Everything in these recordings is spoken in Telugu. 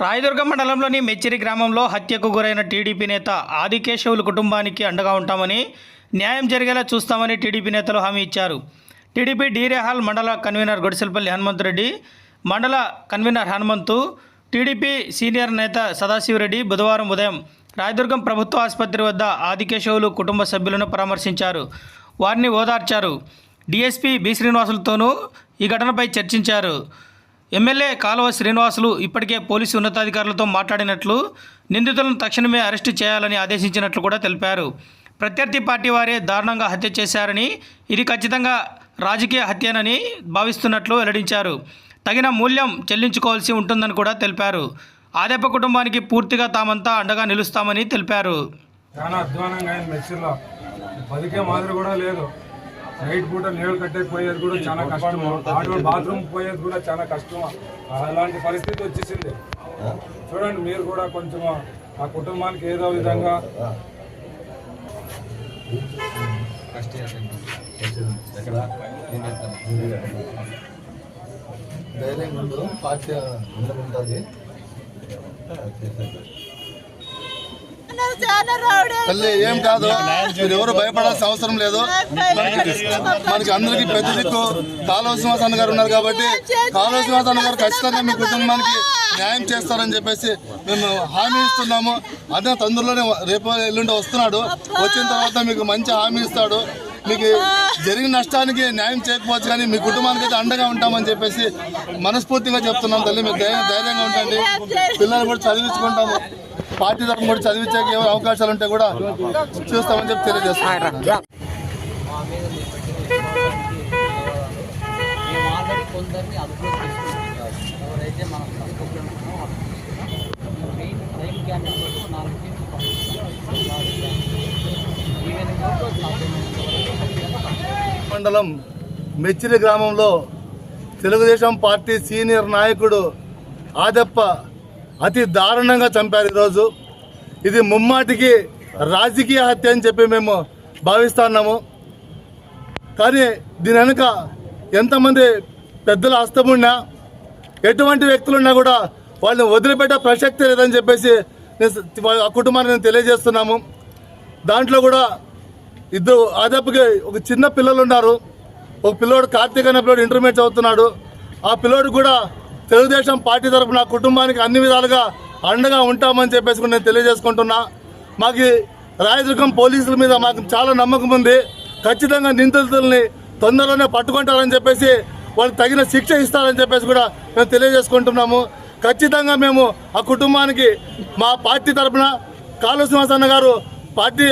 రాయదుర్గం మండలంలోని మెచ్చిరి గ్రామంలో హత్యకు గురైన టీడీపీ నేత ఆదికేశవులు కుటుంబానికి అండగా ఉంటామని న్యాయం జరిగేలా చూస్తామని టీడీపీ నేతలు హామీ ఇచ్చారు. టీడీపీ డీరేహాల్ మండల కన్వీనర్ గొడిసెలపల్లి హనుమంతురెడ్డి మండల కన్వీనర్ హనుమంతు టీడీపీ సీనియర్ నేత సదాశివరెడ్డి బుధవారం ఉదయం రాయదుర్గం ప్రభుత్వ ఆసుపత్రి వద్ద ఆదికేశవులు కుటుంబ సభ్యులను పరామర్శించారు. వారిని ఓదార్చారు. డీఎస్పీ బి శ్రీనివాసులతోనూ ఈ ఘటనపై చర్చించారు. ఎమ్మెల్యే కాలువ శ్రీనివాసులు ఇప్పటికే పోలీసు ఉన్నతాధికారులతో మాట్లాడినట్లు నిందితులను తక్షణమే అరెస్టు చేయాలని ఆదేశించినట్లు కూడా తెలిపారు. ప్రత్యర్థి పార్టీ వారే దారుణంగా హత్య చేశారని ఇది ఖచ్చితంగా రాజకీయ హత్యనని భావిస్తున్నట్లు వెల్లడించారు. తగిన మూల్యం చెల్లించుకోవాల్సి ఉంటుందని కూడా తెలిపారు. ఆదెప్ప కుటుంబానికి పూర్తిగా తామంతా అండగా నిలుస్తామని తెలిపారు. చాలా అధ్వానంగా ఆయన మెచ్చిలో బతికే మాదిరి కూడా లేదు. నైట్ పూట నీళ్ళు కట్టేకపోయేది కూడా చాలా కష్టం. ఆడవాళ్ళు బాత్రూమ్ పోయేది కూడా చాలా కష్టం. అలాంటి పరిస్థితి వచ్చేసింది. చూడండి మీరు కూడా కొంచెం ఆ కుటుంబానికి ఏదో విధంగా ధైర్యం పార్టీ ఉంటుంది తల్లి ఏం కాదు. మీరు ఎవరు భయపడాల్సిన అవసరం లేదు. మనకి అందరికి పెద్ద దిక్కు కాలువ శ్రీనివాస్ అన్న గారు ఉన్నారు కాబట్టి కాలువ శ్రీనివాస్ అన్న గారు ఖచ్చితంగా మీ కుటుంబానికి న్యాయం చేస్తారని చెప్పేసి మేము హామీ ఇస్తున్నాము. అదే తొందరలోనే రేపు ఎల్లుండి వస్తున్నాడు. వచ్చిన తర్వాత మీకు మంచి హామీ ఇస్తాడు. మీకు జరిగిన నష్టానికి న్యాయం చేయకపోవచ్చు కానీ మీ కుటుంబానికి అయితే అండగా ఉంటామని చెప్పేసి మనస్ఫూర్తిగా చెప్తున్నాం తల్లి. మీరు ధైర్యం ధైర్యంగా ఉండండి. పిల్లలు కూడా చదివించుకుంటాము. పార్టీ తరఫున కూడా చదివించే ఏమైనా అవకాశాలు ఉంటే కూడా చూస్తామని చెప్పి తెలియజేస్తున్నాం. కొందరిని అదుపులో ఎవరైతే మనం మెయిన్ వరకు నాలుగు టీమ్స్ మండలం మెచ్చిరి గ్రామంలో తెలుగుదేశం పార్టీ సీనియర్ నాయకుడు ఆదప్ప అతి దారుణంగా చంపారు ఈరోజు. ఇది ముమ్మాటికి రాజకీయ హత్య అని చెప్పి మేము భావిస్తున్నాము. కానీ దీని వెనుక ఎంతమంది పెద్దల హస్తమున్నా ఎటువంటి వ్యక్తులున్నా కూడా వాళ్ళని వదిలిపెట్టే ప్రసక్తి లేదని చెప్పేసి ఆ కుటుంబాన్ని నేను తెలియజేస్తున్నాము. దాంట్లో కూడా ఇద్దరు ఆదాపుకి ఒక చిన్న పిల్లలు ఉన్నారు. ఒక పిల్లోడు కార్తీక్ అనే పిల్లోడు ఇంటర్మీడియట్ చదువుతున్నాడు. ఆ పిల్లోడు కూడా తెలుగుదేశం పార్టీ తరఫున కుటుంబానికి అన్ని విధాలుగా అండగా ఉంటామని చెప్పేసి నేను తెలియజేసుకుంటున్నా. మాకు రాయదుర్గం పోలీసుల మీద మాకు చాలా నమ్మకం ఉంది. ఖచ్చితంగా నిందితుల్ని తొందరలోనే పట్టుకుంటారని చెప్పేసి వాళ్ళకి తగిన శిక్ష ఇస్తారని చెప్పేసి కూడా మేము తెలియజేసుకుంటున్నాము. ఖచ్చితంగా మేము ఆ కుటుంబానికి మా పార్టీ తరఫున కాలు శ్రీనివాసన్న గారు పార్టీ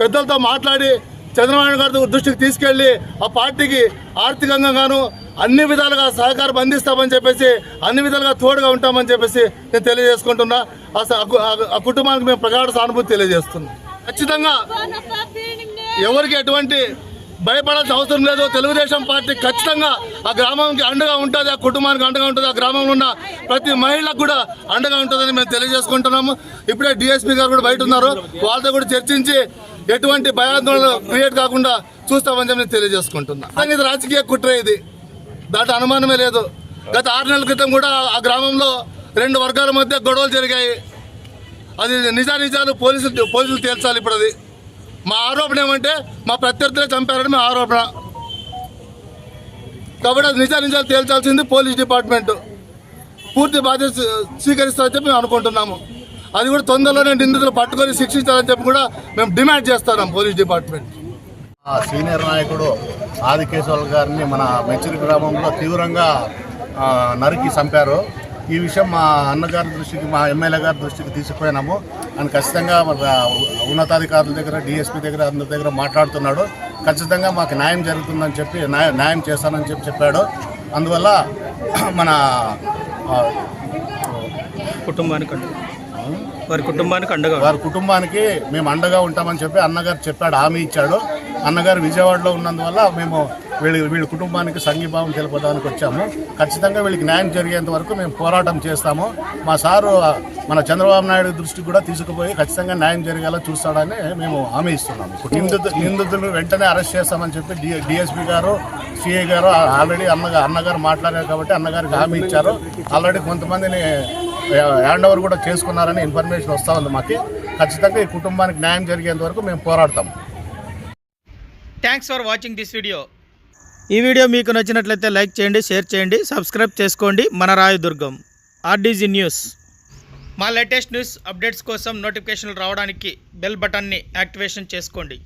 పెద్దలతో మాట్లాడి చంద్రబాబు గారి దృష్టికి తీసుకెళ్ళి ఆ పార్టీకి ఆర్థికంగా గాను అన్ని విధాలుగా సహకారం అందిస్తామని చెప్పేసి అన్ని విధాలుగా తోడుగా ఉంటామని చెప్పేసి నేను తెలియజేసుకుంటున్నా. ఆ ఆ కుటుంబానికి మేము ప్రగాఢ సానుభూతి తెలియజేస్తున్నాం. ఖచ్చితంగా ఎవరికి ఎటువంటి భయపడాల్సిన అవసరం లేదు. తెలుగుదేశం పార్టీ ఖచ్చితంగా ఆ గ్రామానికి అండగా ఉంటుంది ఆ కుటుంబానికి అండగా ఉంటుంది ఆ గ్రామంలో ఉన్న ప్రతి మహిళకు కూడా అండగా ఉంటుందని మేము తెలియజేసుకుంటున్నాము. ఇప్పుడే డిఎస్పీ గారు కూడా బయట ఉన్నారు. వాళ్ళతో కూడా చర్చించి ఎటువంటి భయాందోళన క్రియేట్ కాకుండా చూస్తామని చెప్పి నేను తెలియజేసుకుంటున్నా. ఇది రాజకీయ కుట్ర ఇది. దాంట్లో అనుమానమే లేదు. గత ఆరు నెలల క్రితం కూడా ఆ గ్రామంలో రెండు వర్గాల మధ్య గొడవలు జరిగాయి. అది నిజానిజాలు పోలీసులు పోలీసులు తేల్చాలి ఇప్పుడు అది. మా ఆరోపణ ఏమంటే మా ప్రత్యర్థులే చంపారని మా ఆరోపణ. కాబట్టి అది నిజా నిజాలు తేల్చాల్సింది పోలీస్ డిపార్ట్మెంట్. పూర్తి బాధ్యత స్వీకరిస్తారని చెప్పి మేము అనుకుంటున్నాము. అది కూడా తొందరలోనే నిందితులు పట్టుకొని శిక్షించాలని చెప్పి కూడా మేము డిమాండ్ చేస్తున్నాం పోలీస్ డిపార్ట్మెంట్. ఆ సీనియర్ నాయకుడు ఆదికేశవుల గారిని మన మెచ్చిరి గ్రామంలో తీవ్రంగా నరికి చంపారు. ఈ విషయం మా అన్నగారి దృష్టికి మా ఎమ్మెల్యే గారి దృష్టికి తీసుకుపోయినాము. ఆయన ఖచ్చితంగా మన ఉన్నతాధికారుల దగ్గర డిఎస్పీ దగ్గర అందరి దగ్గర మాట్లాడుతున్నాడు. ఖచ్చితంగా మాకు న్యాయం జరుగుతుందని చెప్పి న్యాయ- న్యాయం చేస్తానని చెప్పి చెప్పాడు. అందువల్ల మన కుటుంబానికి వారి కుటుంబానికి అండగా వారి కుటుంబానికి మేము అండగా ఉంటామని చెప్పి అన్నగారు చెప్పాడు హామీ ఇచ్చాడు. అన్నగారు విజయవాడలో ఉన్నందువల్ల మేము వీళ్ళ వీళ్ళ కుటుంబానికి సంఘీభావం తెలుపడానికి వచ్చాము. ఖచ్చితంగా వీళ్ళకి న్యాయం జరిగేంత వరకు మేము పోరాటం చేస్తాము. మా సారు మన చంద్రబాబు నాయుడు దృష్టికి కూడా తీసుకుపోయి ఖచ్చితంగా న్యాయం జరిగేలా చూస్తాడని మేము హామీ ఇస్తున్నాము. నిందితు నిందితులు వెంటనే అరెస్ట్ చేస్తామని చెప్పి డి డిఎస్పీ గారు సిఐ గారు ఆల్రెడీ అన్నగారు అన్నగారు మాట్లాడారు కాబట్టి అన్నగారికి హామీ ఇచ్చారు. ఆల్రెడీ కొంతమందిని హ్యాండ్ ఓవర్ కూడా చేసుకున్నారని ఇన్ఫర్మేషన్ వస్తూ ఉంది మాకు. ఖచ్చితంగా ఈ కుటుంబానికి న్యాయం జరిగేంత వరకు మేము పోరాడతాం. Thanks for watching this video ఈ వీడియో మీకు నచ్చినట్లయితే లైక్ చేయండి షేర్ చేయండి సబ్స్క్రైబ్ చేసుకోండి. మన రాయదుర్గం ఆర్డీజీ న్యూస్. మా లేటెస్ట్ న్యూస్ అప్డేట్స్ కోసం నోటిఫికేషన్లు రావడానికి బెల్ బటన్ని యాక్టివేషన్ చేసుకోండి.